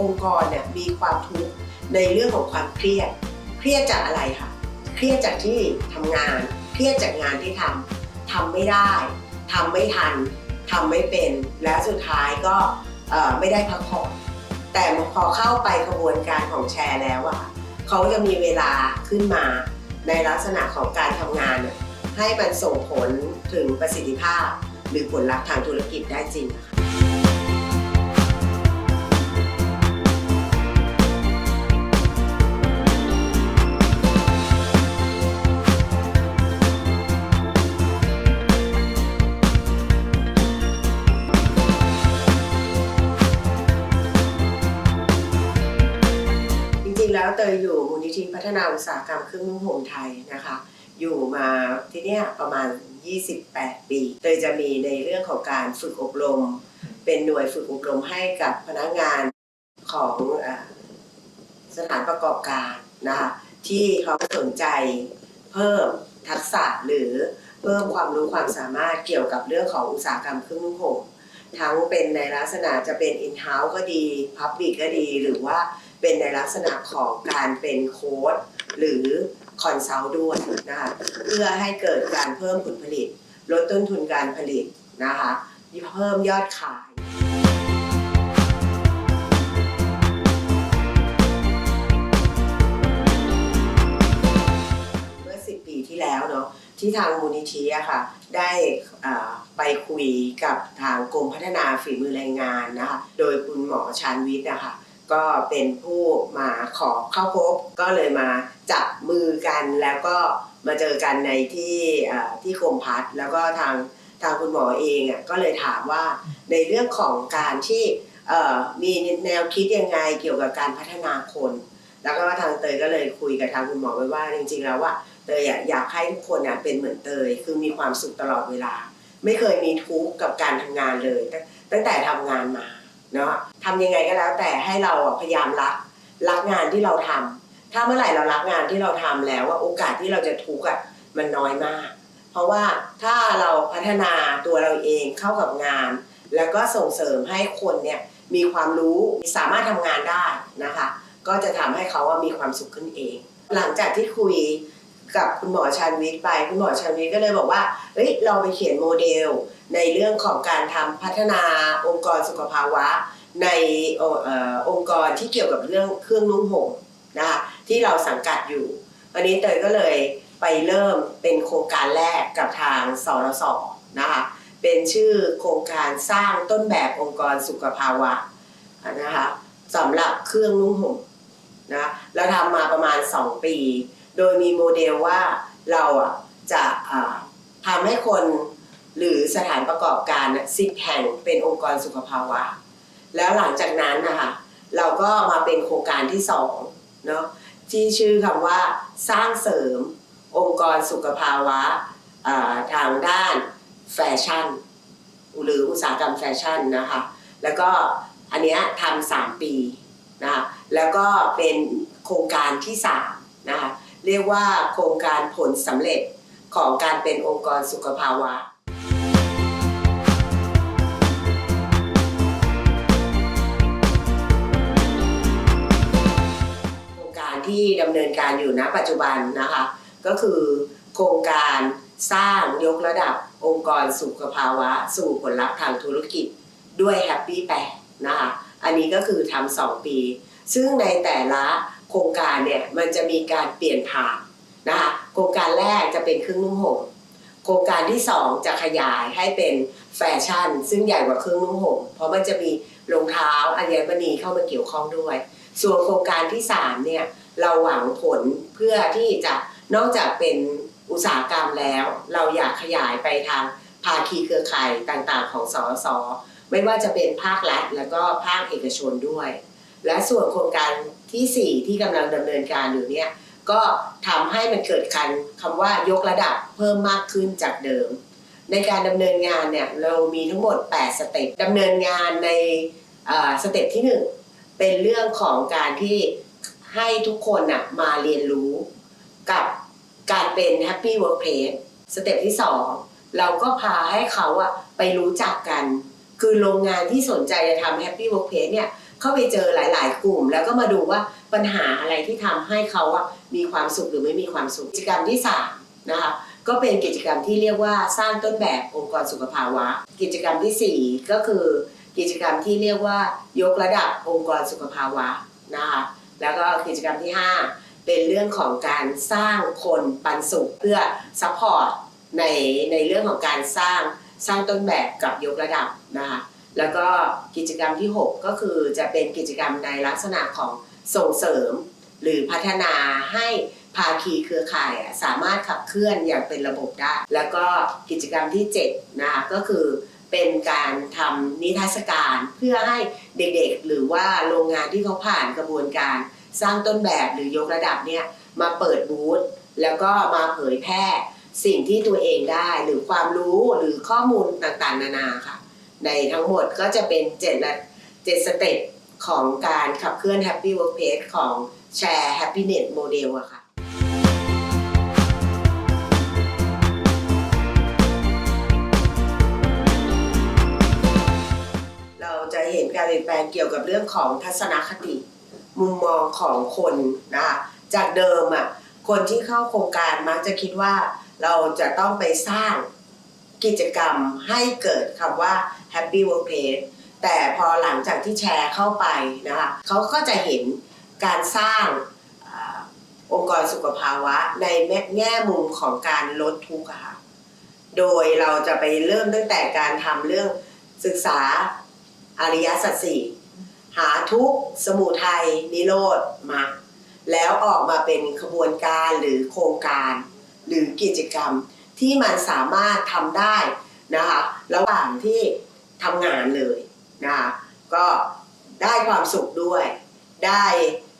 องค์กรเนี่ยมีความทุกข์ในเรื่องของความเครียด เครียดจากอะไรคะเครียดจากที่ทำงาน เครียดจากงานที่ทำทำไม่ได้ทำไม่ทันทำไม่เป็น และสุดท้ายก็ไม่ได้พักผ่อนแต่พอเข้าไปกระบวนการของแชร์แล้วอะเขาจะมีเวลาขึ้นมาในลักษณะของการทำงาน ให้มันส่งผลถึงประสิทธิภาพ หรือผลลัพธ์ทางธุรกิจได้จริง เตยอยู่มูลนิธิพัฒนาอุตสาหกรรมเครื่องนุ่งห่มไทยนะคะ อยู่มาที่เนี่ยประมาณ 28 ปี เตยจะมีในเรื่องของการฝึกอบรม เป็นหน่วยฝึกอบรมให้กับพนักงานของอสถานประกอบการนะคะที่เขาสนใจเพิ่มทักษะหรือเพิ่มความรู้ความสามารถเกี่ยวกับเรื่องของอุตสาหกรรมเครื่องนุ่งห่มทั้งเป็นในลักษณะจะเป็น in-house ก็ดี public ก็ดี หรือว่า เป็นในลักษณะของการเป็นโค้ดหรือคอนซัลท์ด้วยนะคะเพื่อให้เกิดการเพิ่มผลผลิต ลดต้นทุนการผลิตนะคะเพิ่มยอดขายเมื่อ10 ปีที่แล้วเนาะที่ทางมูลนิธิอะค่ะได้อ่าไปคุยกับทางกรมพัฒนาฝีมือแรงงานนะคะโดยคุณหมอชานวิทย์นะคะ ก็เป็นผู้มาขอเข้าพบ ก็เลยมาจับมือกันแล้วก็มาเจอกันในที่ที่กรมพัฒแล้วก็ทางทางคุณหมอเองอะก็เลยถามว่าในเรื่องของการที่มีแนวคิดยังไงเกี่ยวกับการพัฒนาคน แล้วก็ทางเตยก็เลยคุยกับทางคุณหมอไว้ว่าจริงๆแล้วว่าเตยอยากให้ทุกคนเป็นเหมือนเตยคือมีความสุขตลอดเวลา ไม่เคยมีทุกข์กับการทำงานเลย ตั้งตั้งแต่ทำงานมา เนาะทำยังไงก็แล้วแต่ให้เราพยายามรักรักงานที่เราทำถ้าเมื่อไหร่เรารักงานที่เราทำแล้วว่าโอกาสที่เราจะทุกข์อะมันน้อยมาก เพราะว่าถ้าเราพัฒนาตัวเราเองเข้ากับงาน แล้วก็ส่งเสริมให้คนเนี่ยมีความรู้สามารถทำงานได้นะคะ ก็จะทำให้เขาว่ามีความสุขขึ้นเอง หลังจากที่คุยกับคุณหมอชานวิทย์ไป คุณหมอชานวิทย์ก็เลยบอกว่าเฮ้ยเราไปเขียนโมเดล ในเรื่องของการทำพัฒนาองค์กรสุขภาวะ ในอองค์กรที่เกี่ยวกับเรื่องเครื่องนุ่งห่มนะคะที่เราสังกัดอยู่วันนี้เตยก็เลยไปเริ่มเป็นโครงการแรกกับทางสรสนะคะเป็นชื่อโครงการสร้างต้นแบบองค์กรสุขภาวะนะคะสำหรับเครื่องนุ่งห่มนะเราทำมาประมาณ 2 ปี โดยมีโมเดลว่าเราอะจะทำให้คน หรือสถานประกอบการสิบแห่งเป็นองค์กรสุขภาวะ แล้วหลังจากนั้นนะคะเราก็มาเป็นโครงการที่สองเนาะที่ชื่อคำว่าสร้างเสริมองค์กรสุขภาวะาทางด้านแฟชั่น หรืออุตสาหกรรมแฟชั่นนะคะแล้วก็อันเนี้ยทำสามปีนะคะแล้วก็เป็นโครงการที่สามนะคะเรียกว่าโครงการผลสำเร็จของการเป็นองค์กรสุขภาวะ ที่ดำเนินการอยู่ณปัจจุบันนะคะ ก็คือโครงการสร้างยกระดับองค์กรสุขภาวะ สู่ผลลัพธ์ทางธุรกิจด้วยแฮปปี้แปนะคะอันนี้ก็คือทำสองปี ซึ่งในแต่ละโครงการเนี่ยมันจะมีการเปลี่ยนผ่านนะคะโครงการแรกจะเป็นเครื่องนุ่งห่มโครงการที่สองจะขยายให้เป็นแฟชั่น ซึ่งใหญ่กว่าเครื่องนุ่งห่มเพราะมันจะมีรองเท้าอัญมณีเข้ามาเกี่ยวข้องด้วย ส่วนโครงการที่3เนี่ย เราหวังผลเพื่อที่จะนอกจากเป็นอุตสาหกรรมแล้ว เราอยากขยายไปทางภาคีเครือข่ายต่างๆ ของสสไม่ว่าจะเป็นภาครัฐแล้วก็ภาคเอกชนด้วย และส่วนโครงการทีสี่ 4 ที่กำลังดำเนินการอยู่เนี่ยก็ทำให้มันเกิดการคำว่ายกระดับเพิ่มมากขึ้นจากเดิม ในการดำเนินงานเนี่ยเรามีทั้งหมด 8 สเต็ปดำเนินงานในสเต็ปที่ 1 เป็นเรื่องของการที่ ให้ทุกคนน่ะมาเรียนรู้กับการเป็น Happy Workplace สเต็ปที่ 2 เราก็พาให้เขาอะไปรู้จักกัน คือโรงงานที่สนใจจะทำ Happy Workplace เนี่ยเข้าไปเจอหลาย ๆ กลุ่ม แล้วก็มาดูว่าปัญหาอะไรที่ทำให้เขาอะมีความสุขหรือไม่มีความสุขกิจกรรมที่สามนะคะก็เป็นกิจกรรมที่เรียกว่าสร้างต้นแบบองค์กรสุขภาวะ กิจกรรมที่สี่ก็คือกิจกรรมที่เรียกว่ายกระดับองค์กรสุขภาวะนะคะ แล้วก็กิจกรรมที่ห้าเป็นเรื่องของการสร้างคนปันสุขเพื่อซัพพอร์ตในในเรื่องของการสร้างสร้างต้นแบบกับยกระดับนะคะแล้วก็กิจกรรมที่ 6 ก็คือจะเป็นกิจกรรมในลักษณะของส่งเสริม หรือพัฒนาให้ภาคีเครือข่ายสามารถขับเคลื่อนอย่างเป็นระบบได้ แล้วก็กิจกรรมที่7นะคะก็คือ เป็นการทำนิทรรศการเพื่อให้เด็กๆ หรือว่าโรงงานที่เขาผ่านกระบวนการสร้างต้นแบบหรือยกระดับเนี่ยมาเปิดบูธแล้วก็มาเผยแพร่สิ่งที่ตัวเองได้หรือความรู้หรือข้อมูลต่างๆ นานาค่ะ ในทั้งหมดก็จะเป็นเจ็ดระเจ็ดสเต็ปของการขับเคลื่อน Happy Workplace ของแชร์ Happiness Model อะค่ะ จะเห็นการเปลี่ยนแปลงเกี่ยวกับเรื่องของทัศนคติ มุมมองของคนนะคะจากเดิมอะคนที่เข้าโครงการมักจะคิดว่าเราจะต้องไปสร้างกิจกรรมให้เกิดคำว่า Happy Workplace แต่พอหลังจากที่แชร์เข้าไปนะคะเขาก็จะเห็นการสร้างองค์กรสุขภาวะในแง่มุมของการลดทุกข์ค่ะ โดยเราจะไปเริ่มตั้งแต่การทำเรื่องศึกษา อริยสัจสี่หาทุกข์สมุทัยนิโรธมรรคแล้วออกมาเป็นขบวนการหรือโครงการ หรือกิจกรรมที่มันสามารถทำได้นะคะระหว่างที่ทำงานเลยนะคะก็ได้ความสุขด้วย ได้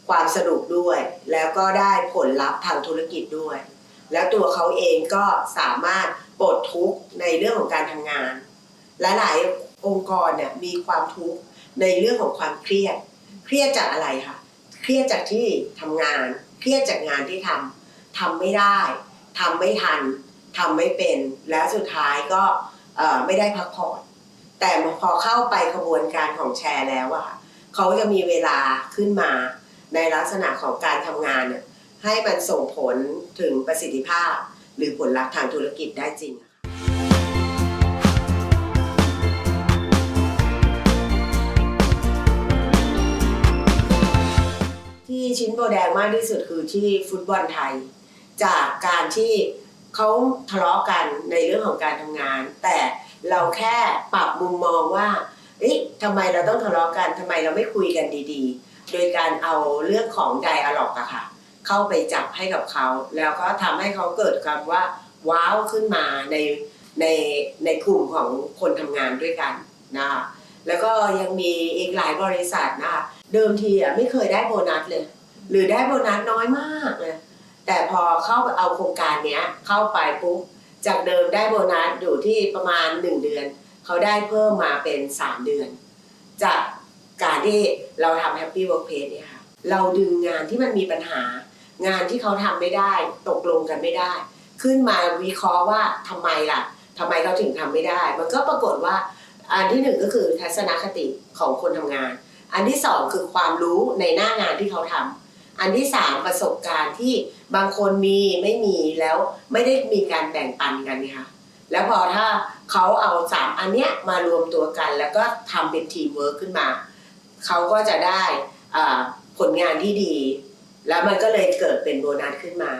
ความสนุกด้วย แล้วก็ได้ผลลัพธ์ทางธุรกิจด้วย แล้วตัวเขาเองก็สามารถปลดทุกข์ในเรื่องของการทำงาน และหลาย องค์กรเนี่ยมีความทุกข์ในเรื่องของความเครียด เครียดจากอะไรคะเครียดจากที่ทำงาน เครียดจากงานที่ทำทำไม่ได้ทำไม่ทันทำไม่เป็น และสุดท้ายก็ไม่ได้พักผ่อนแต่พอเข้าไปขบวนการของแชร์แล้วอะคะเขาจะมีเวลาขึ้นมาในลักษณะของการทำงานเนี่ยให้มันส่งผลถึงประสิทธิภาพ หรือผลลัพธ์ทางธุรกิจได้จริง ชิ้นโบแดงมากที่สุดคือที่ฟุตบอลไทย จากการที่เขาทะเลาะกันในเรื่องของการทำงาน แต่เราแค่ปรับมุมมองว่าเอ๊ะทำไมเราต้องทะเลาะกันทำไมเราไม่คุยกันดีๆ โดยการเอาเรื่องของไดอะล็อกอะค่ะ เข้าไปจับให้กับเขา แล้วก็ทำให้เขาเกิดคำว่าว้าวขึ้นมาในในในกลุ่มของคนทำงานด้วยกันนะคะแล้วก็ยังมีอีกหลายบริษัทนะคะเดิมทีอะไม่เคยได้โบนัสเลย หรือได้โบนัสน้อยมากเลยแต่พอเข้าไปเอาโครงการเนี้ยเข้าไปปุ๊บจากเดิมได้โบนัสอยู่ที่ประมาณ 1 เดือน เขาได้เพิ่มมาเป็น 3 เดือน จากการที่เราทำ Happy Workplace เนี่ยค่ะเราดึงงานที่มันมีปัญหา งานที่เขาทำไม่ได้ตกลงกันไม่ได้ ขึ้นมาวิเคราะห์ว่าทำไมล่ะทำไมเขาถึงทำไม่ได้ มันก็ปรากฏว่าอันที่หนึ่งก็คือทัศนคติของคนทำงาน อันที่สองคือความรู้ในหน้างานที่เขาทำ อันที่สามประสบการณ์ที่บางคนมีไม่มีแล้วไม่ได้มีการแบ่งปันกันเนี่ยค่ะแล้วพอถ้าเขาเอาสามอันเนี้ยมารวมตัวกัน แล้วก็ทำเป็นทีมเวิร์คขึ้นมาเขาก็จะได้ผลงานที่ดี แล้วมันก็เลยเกิดเป็นโบนัสขึ้นมา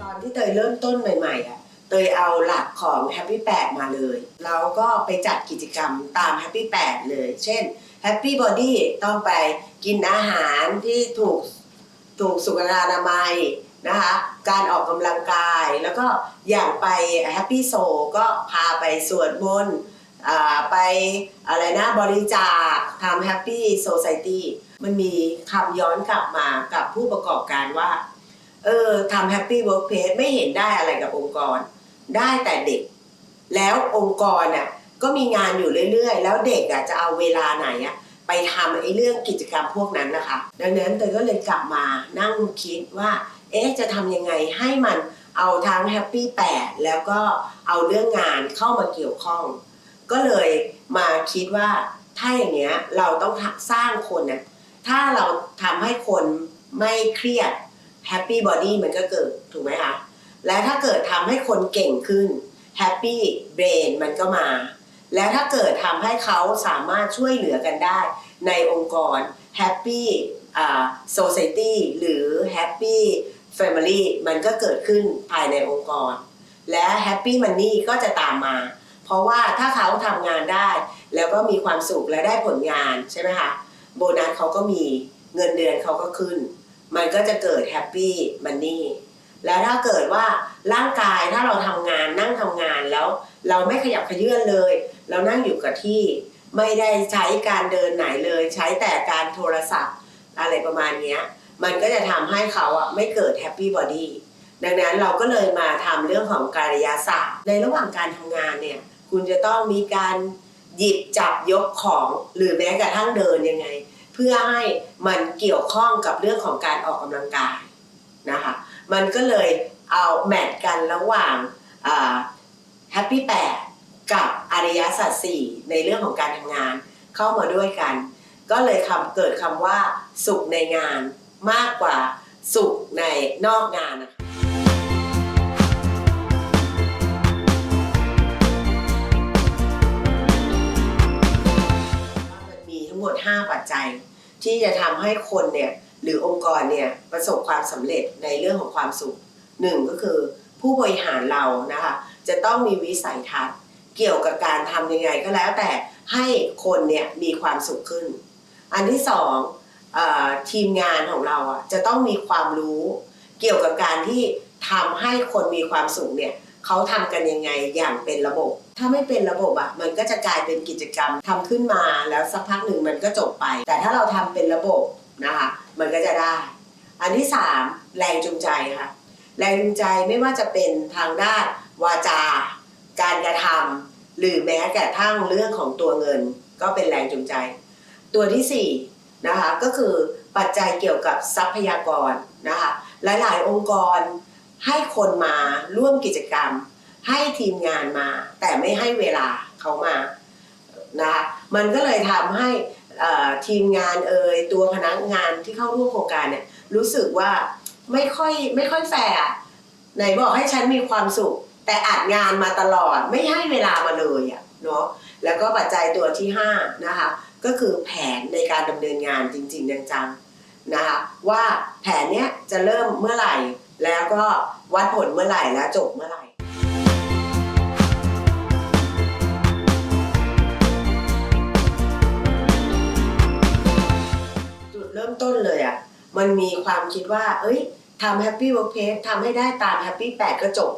ตอนที่เตยเริ่มต้นใหม่ๆอะ เตยเอาหลักของ Happy 8มาเลย เราก็ไปจัดกิจกรรมตาม Happy 8เลย เช่น Happy Body ต้องไปกินอาหารที่ถูกถูกสุขอนามัยนะคะการออกกำลังกายแล้วก็อย่างไป Happy Soul ก็พาไปสวดมนต์ไปอะไรนะบริจาคทำ Happy Society มันมีคำย้อนกลับมากับผู้ประกอบการว่า เออทำแฮปปี้เวิร์กเพสไม่เห็นได้อะไรกับองค์กร ได้แต่เด็ก แล้วองค์กรน่ะก็มีงานอยู่เรื่อยๆ แล้วเด็กอะจะเอาเวลาไหนอะไปทำไอ้เรื่องกิจกรรมพวกนั้นนะคะ ดังนั้นเตยก็เลยกลับมานั่งคิดว่า เอ๊ะจะทำยังไงให้มันเอาทั้งแฮปปี้แปดแล้วก็เอาเรื่องงานเข้ามาเกี่ยวข้อง ก็เลยมาคิดว่าถ้าอย่างเงี้ยเราต้องสร้างคนนะถ้าเราทำให้คนไม่เครียดแฮปปี้บอดี้มันก็เกิดถูกไหมคะ และถ้าเกิดทำให้คนเก่งขึ้นแฮปปี้เบรนมันก็มา แล้วถ้าเกิดทำให้เขาสามารถช่วยเหลือกันได้ในองค์กรแฮปปี้โซซตี้หรือแฮปปี้แฟมิลี่มันก็เกิดขึ้นภายในองค์กร และแฮปปี้มันนี่ก็จะตามมา เพราะว่าถ้าเขาทำงานได้ แล้วก็มีความสุขและได้ผลงานใช่ไหมคะโบนัสเขาก็มีเงินเดือนเขาก็ขึ้น มันก็จะเกิดแฮปปี้มันนี่ แล้วถ้าเกิดว่าร่างกายถ้าเราทำงานนั่งทำงานแล้ว เราไม่ขยับขยื่นเลย เรานั่งอยู่กับที่ ไม่ได้ใช้การเดินไหนเลย ใช้แต่การโทรศัพท์ อะไรประมาณนี้มันก็จะทำให้เขาอะไม่เกิดแฮปปี้บอดี้ดังนั้นเราก็เลยมาทำเรื่องของการยาศาสตร์ ในระหว่างการทำงานเนี่ย คุณจะต้องมีการหยิบจับยกของหรือแม้กระทั่งเดินยังไง เพื่อให้มันเกี่ยวข้องกับเรื่องของการออกกำลังกายนะคะ มันก็เลยเอาแมทกันระหว่างแฮปปี้แปดกับอริยสัจสี่ในเรื่องของการทำงานเข้ามาด้วยกัน ก็เลยคำเกิดคำว่าสุขในงานมากกว่าสุขในนอกงานนะคะมันมีทั้งหมด 5 ปัจจัย ที่จะทำให้คนเนี่ย หรือองค์กรเนี่ยประสบความสำเร็จในเรื่องของความสุขหนึ่งก็คือ ผู้บริหารเรานะคะจะต้องมีวิสัยทัศน์ เกี่ยวกับการทำยังไงก็แล้วแต่ให้คนเนี่ยมีความสุขขึ้น อันที่สองอทีมงานของเราอะจะต้องมีความรู้ เกี่ยวกับการที่ทำให้คนมีความสุขเนี่ยเขาทำกันยังไงอย่างเป็นระบบ ถ้าไม่เป็นระบบอะมันก็จะกลายเป็นกิจกรรมทำขึ้นมาแล้วสักพักหนึ่งมันก็จบไป แต่ถ้าเราทำเป็นระบบ นะคะมันก็จะได้ อันที่สามแรงจูงใจค่ะแรงจูงใจไม่ว่าจะเป็นทางด้านวาจา การกระทำหรือแม้กระทั่งเรื่องของตัวเงิน ก็เป็นแรงจูงใจ ตัวที่สี่นะคะก็คือปัจจัยเกี่ยวกับทรัพยากรนะคะหลายๆ องค์กรให้คนมาร่วมกิจกรรม ให้ทีมงานมา แต่ไม่ให้เวลาเขามานะคะมันก็เลยทำให้ ทีมงานเอ่ยตัวพนักงานที่เข้าร่วมโครงการเนี่ยรู้สึกว่าไม่ค่อยไม่ค่อยแฟร์ไหนบอกให้ฉันมีความสุข แต่อัดงานมาตลอดไม่ให้เวลามาเลยอะเนาะแล้วก็ปัจจัยตัวที่ห้านะคะก็คือแผนในการดำเนินงานจริงๆจังๆนะคะว่าแผนเนี้ยจะเริ่มเมื่อไหร่ แล้วก็วัดผลเมื่อไหร่แล้วจบเมื่อไหร่ เริ่มต้นเลยอะ่ะมันมีความคิดว่า เอ้ยทำแฮปปี้เวิร์กเพสทำให้ได้ตามแฮปปี้แปดก็จบ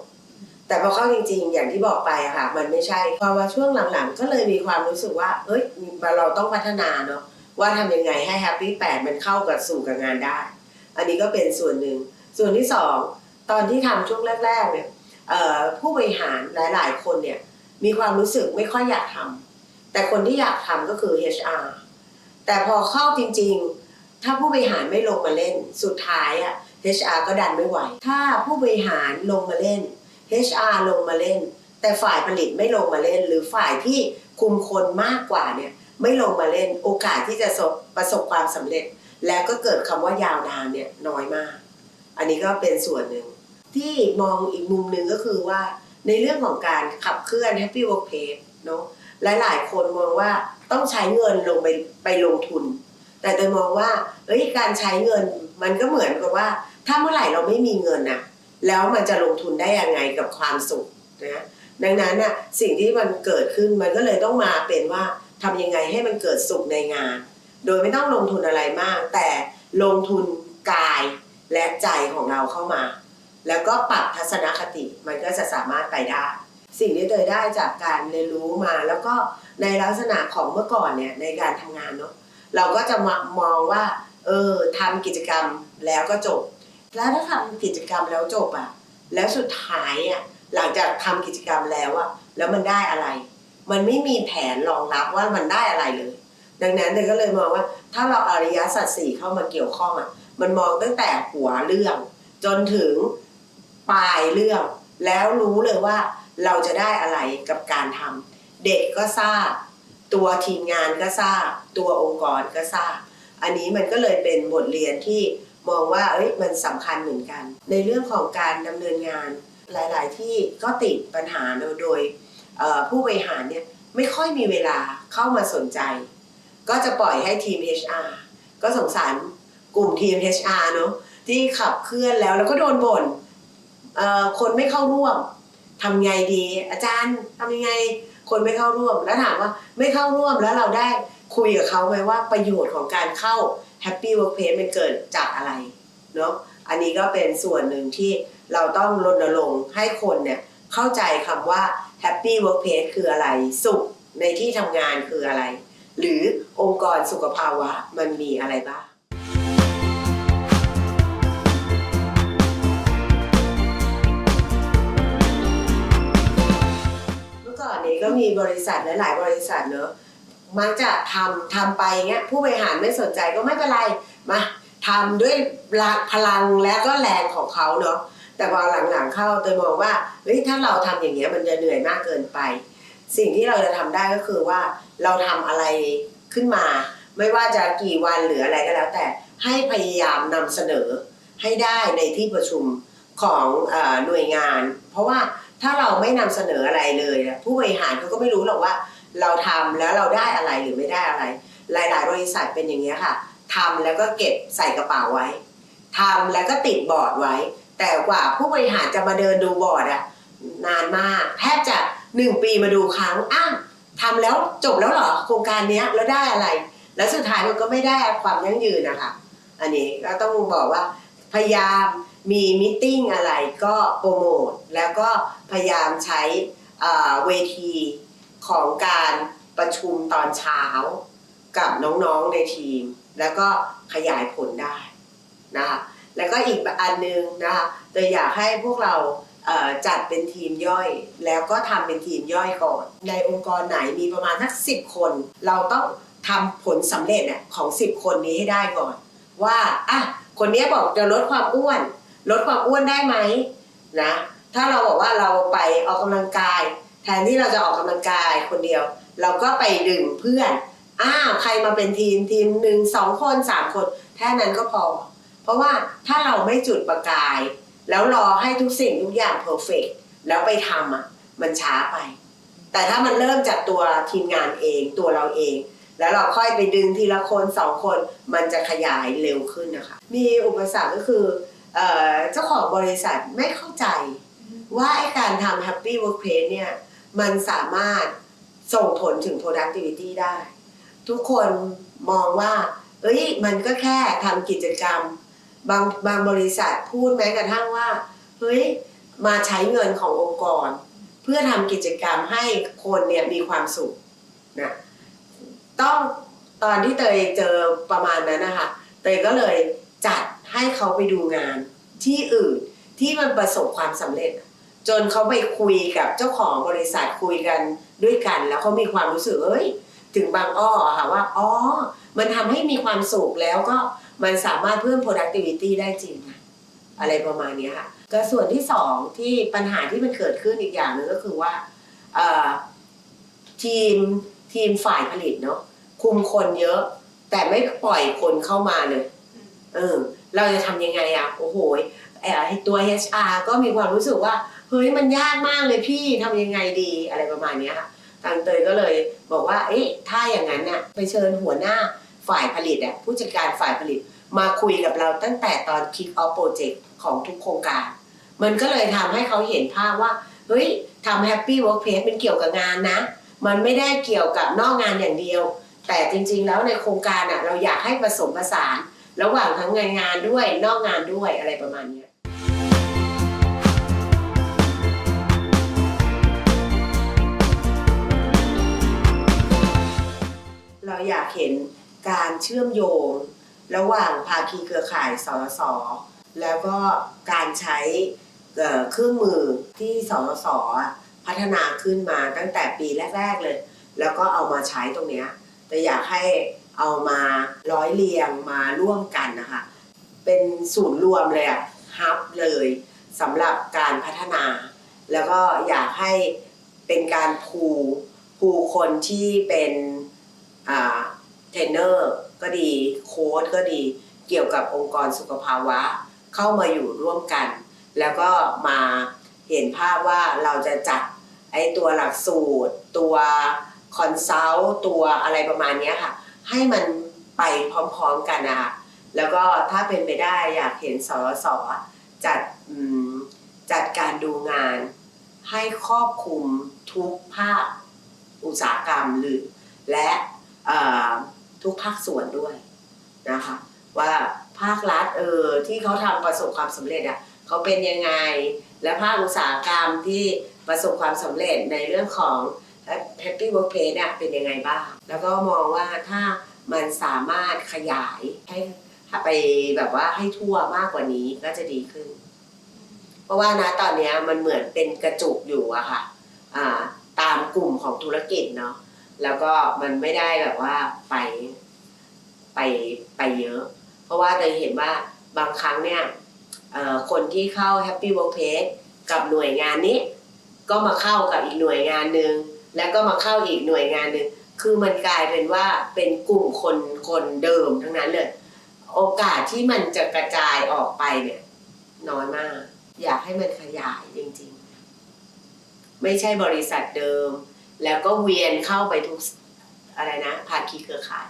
แต่พอเข้าจริง ๆ อย่างที่บอกไปอะค่ะ มันไม่ใช่พอมาช่วงหลังๆ ก็เลยมีความรู้สึกว่าเอ้ยเราต้องพัฒนาเนาะว่าทำยังไงให้แฮปปี้แปดมันเข้ากับสู่กับงานได้ อันนี้ก็เป็นส่วนหนึ่ง ส่วนที่สองตอนที่ทำช่วงแรก ๆ เนี่ยผู้บริหารหลายๆ คนเนี่ยมีความรู้สึกไม่ค่อยอยากทำแต่คนที่อยากทำก็คือ HR แต่พอเข้าจริง ๆ ถ้าผู้บริหารไม่ลงมาเล่น สุดท้ายอะ HR ก็ดันไม่ไหว ถ้าผู้บริหารลงมาเล่น HR ลงมาเล่น แต่ฝ่ายผลิตไม่ลงมาเล่น หรือฝ่ายที่คุมคนมากกว่าเนี่ยไม่ลงมาเล่นโอกาสที่จะประสบความสำเร็จ แล้วก็เกิดคำว่ายาวนานเนี่ยน้อยมาก อันนี้ก็เป็นส่วนหนึ่ง ที่มองอีกมุมหนึ่งก็คือว่าในเรื่องของการขับเคลื่อน Happy Workplace เนาะหลายๆ คนมองว่าต้องใช้เงินลงไปไปลงทุน แต่โดยมองว่าเอ้ยการใช้เงินมันก็เหมือนกับว่า ถ้าเมื่อไหร่เราไม่มีเงินน่ะแล้วมันจะลงทุนได้ยังไงกับความสุขนะดังนั้นน่ะสิ่งที่มันเกิดขึ้นมันก็เลยต้องมาเป็นว่าทำยังไงให้มันเกิดสุขในงาน โดยไม่ต้องลงทุนอะไรมาก แต่ลงทุนกายและใจของเราเข้ามา แล้วก็ปรับทัศนคติมันก็จะสามารถไปได้สิ่งที่เตยได้จากการเรียนรู้มา แล้วก็ในลักษณะของเมื่อก่อนเนี่ยในการทำงานเนาะ เราก็จะมามองว่า เออทำกิจกรรมแล้วก็จบ แล้วถ้าทำกิจกรรมแล้วจบอะแล้วสุดท้ายอะหลังจากทำกิจกรรมแล้วอะแล้วมันได้อะไร มันไม่มีแผนรองรับว่ามันได้อะไรเลย ดังนั้นเตยก็เลยมองว่า ถ้าเราอริยสัจสี่เข้ามาเกี่ยวข้องอะมันมองตั้งแต่หัวเรื่อง จนถึงปลายเรื่อง แล้วรู้เลยว่าเราจะได้อะไรกับการทำเด็กก็ทราบ ตัวทีมงานก็ทราบ ตัวองค์กรก็ทราบ อันนี้มันก็เลยเป็นบทเรียนที่มองว่าเอ้ยมันสำคัญเหมือนกัน ในเรื่องของการดำเนินงานหลาย ๆ ที่ก็ติดปัญหาโดยผู้บริหารเนี่ยไม่ค่อยมีเวลาเข้ามาสนใจ ก็จะปล่อยให้ทีม HR ก็สงสารกลุ่มทีม HR เนอะที่ขับเคลื่อนแล้วแล้วก็โดนบ่นเอ่อคนไม่เข้าร่วมทำไงดี อาจารย์ทำยังไง คนไม่เข้าร่วม แล้วถามว่าไม่เข้าร่วมแล้วเราได้คุยกับเขาไหมว่าประโยชน์ของการเข้า Happy Workplace มันเกิดจากอะไรเนาะอันนี้ก็เป็นส่วนหนึ่งที่เราต้องรณรงค์ให้คนเนี่ยเข้าใจคำว่า Happy Workplace คืออะไร สุขในที่ทำงานคืออะไร หรือองค์กรสุขภาวะมันมีอะไรบ้าง ก็มีบริษัทหลายๆบริษัทเนอะมักจะทำทำไปเงี้ยผู้บริหารไม่สนใจก็ไม่เป็นไรมาทำด้วยพลังและก็แรงของเขาเนอะแต่พอหลังๆเข้าเตยมองว่าเฮ้ยถ้าเราทำอย่างเงี้ยมันจะเหนื่อยมากเกินไป สิ่งที่เราจะทำได้ก็คือว่าเราทำอะไรขึ้นมา ไม่ว่าจะกี่วันหรืออะไรก็แล้ว แต่ให้พยายามนำเสนอให้ได้ในที่ประชุมของเออหน่วยงาน เพราะว่า ถ้าเราไม่นำเสนออะไรเลยอะผู้บริหารเขาก็ไม่รู้หรอกว่า เราทำแล้วเราได้อะไรหรือไม่ได้อะไร หลาย ๆ บริษัทเป็นอย่างนี้ยค่ะทำแล้วก็เก็บใส่กระเป๋าไว้ทำแล้วก็ติดบอร์ดไว้ แต่กว่าผู้บริหารจะมาเดินดูบอร์ดอะนานมากแทบจะหนึ่งปีมาดูครั้งอ้าวทำแล้วจบแล้วเหรอโครงการนี้แล้วได้อะไร แล้วสุดท้ายมันก็ไม่ได้ความยั่งยืนนะคะ อันนี้ก็ต้องบอกว่าพยายาม มีมิ팅อะไรก็โปรโมทแล้วก็พยายามใช้เวทีของการประชุมตอนเช้ากับน้องๆในทีม แล้วก็ขยายผลได้นะคะแล้วก็อีกอันนึงนะคะจะอยากให้พวกเราจัดเป็นทีมย่อย แล้วก็ทำเป็นทีมย่อยก่อน ในองค์กรไหนมีประมาณสักสิบคน เราต้องทำผลสำเร็จของสิบคนนี้ให้ได้ก่อน ว่าอะคนนี้บอกจะลดความอ้วน ลดความอ้วนได้ไหมนะถ้าเราบอกว่าเราไปออกกำลังกาย แทนที่เราจะออกกำลังกายคนเดียว เราก็ไปดึงเพื่อนอ้าวใครมาเป็นทีมทีมหนึ่งสองคนสามคนแค่นั้นก็พอ เพราะว่าถ้าเราไม่จุดประกาย แล้วรอให้ทุกสิ่งทุกอย่างเพอร์เฟกแล้วไปทำอะมันช้าไป แต่ถ้ามันเริ่มจากตัวทีมงานเองตัวเราเอง แล้วเราค่อยไปดึงทีละคนสองคน มันจะขยายเร็วขึ้นนะคะ มีอุปสรรคก็คือ เอ่อเจ้าของบริษัทไม่เข้าใจ ว่าไอการทำ Happy Workplace เนี่ยมันสามารถส่งผลถึง productivity ได้ ทุกคนมองว่า เอ้ยมันก็แค่ทำกิจกรรม บางบางบริษัทพูดแม้กระทั่งว่า เฮ้ย มาใช้เงินขององค์กร เพื่อทำกิจกรรมให้คนเนี่ยมีความสุขนะต้องตอนที่เตยเจอประมาณนั้นนะคะ เตยก็เลยจัด ให้เขาไปดูงานที่อื่นที่มันประสบความสำเร็จ จนเขาไปคุยกับเจ้าของบริษัทคุยกันด้วยกัน แล้วเขามีความรู้สึกเอ้ยถึงบางอ้อค่ะว่าอ๋อมันทำให้มีความสุขแล้วก็มันสามารถเพิ่ม productivity ได้จริงนะอะไรประมาณนี้ค่ะก็ส่วนที่สองที่ปัญหาที่มันเกิดขึ้นอีกอย่างหนึงก็คือว่าทีมทีมฝ่ายผลิตเนาะคุมคนเยอะ แต่ไม่ปล่อยคนเข้ามาเลยเออ เราจะทำยังไงอะโอ้โหไอ้ตัว HR ก็มีความรู้สึกว่าเฮ้ยมันยากมากเลยพี่ทำยังไงดีอะไรประมาณเนี้ยค่ะทางเตยก็เลยบอกว่าเอ๊ะถ้าอย่างนั้นเนี่ยไปเชิญหัวหน้าฝ่ายผลิตอะผู้จัดการฝ่ายผลิตมาคุยกับเราตั้งแต่ตอน kick off project ของทุกโครงการ มันก็เลยทำให้เขาเห็นภาพว่าเฮ้ยทำ happy workplace เป็นเกี่ยวกับงานนะ มันไม่ได้เกี่ยวกับนอกงานอย่างเดียว แต่จริงๆแล้วในโครงการอะเราอยากให้ผสมผสาน ระหว่างทั้งงานงานด้วยนอกงานด้วยอะไรประมาณนี้เราอยากเห็นการเชื่อมโยง ระหว่างภาคีเครือข่ายสสแล้วก็การใช้เครื่องมือที่สสอพัฒนาขึ้นมาตั้งแต่ปีแรก ๆเลย แล้วก็เอามาใช้ตรงนี้แต่อยากให้ เอามาร้อยเรียงมาร่วมกันนะคะ เป็นศูนย์รวมเลยอะฮับเลยสำหรับการพัฒนา แล้วก็อยากให้เป็นการพูพูคนที่เป็นเทรนเนอร์ก็ดีโค้ดก็ดีเกี่ยวกับองค์กรสุขภาวะ เข้ามาอยู่ร่วมกัน แล้วก็มาเห็นภาพว่าเราจะจัดไอ้ตัวหลักสูตร ตัวคอนซัลท์ตัวอะไรประมาณนี้ค่ะ ให้มันไปพร้อมๆกันนะคะแล้วก็ถ้าเป็นไปได้อยากเห็นสสจัดจัดการดูงาน ให้ครอบคลุมทุกภาคอุตสาหกรรมหรือและทุกภาคส่วนด้วยนะคะว่าภาครัฐเออที่เขาทำประสบความสำเร็จอะเขาเป็นยังไง และภาคอุตสาหกรรมที่ประสบความสำเร็จในเรื่องของ Happy Workplace เนี่ยเป็นยังไงบ้าง แล้วก็มองว่าถ้ามันสามารถขยายให้ไปแบบว่าให้ทั่วมากกว่านี้ก็จะดีขึ้น เพราะว่านะตอนนี้มันเหมือนเป็นกระจุกอยู่อะค่ะตามกลุ่มของธุรกิจเนาะแล้วก็มันไม่ได้แบบว่าไปไปไปเยอะ เพราะว่าเตยเห็นว่าบางครั้งเนี่ยคนที่เข้า Happy Workplace กับหน่วยงานนี้ ก็มาเข้ากับอีกหน่วยงานหนึ่ง แล้วก็มาเข้าอีกหน่วยงานหนึ่งคือมันกลายเป็นว่าเป็นกลุ่มคนคนเดิมทั้งนั้นเลย โอกาสที่มันจะกระจายออกไปเนี่ยน้อยมาก อยากให้มันขยายจริงๆ ไม่ใช่บริษัทเดิม แล้วก็เวียนเข้าไปทุกอะไรนะภาคีเครือข่าย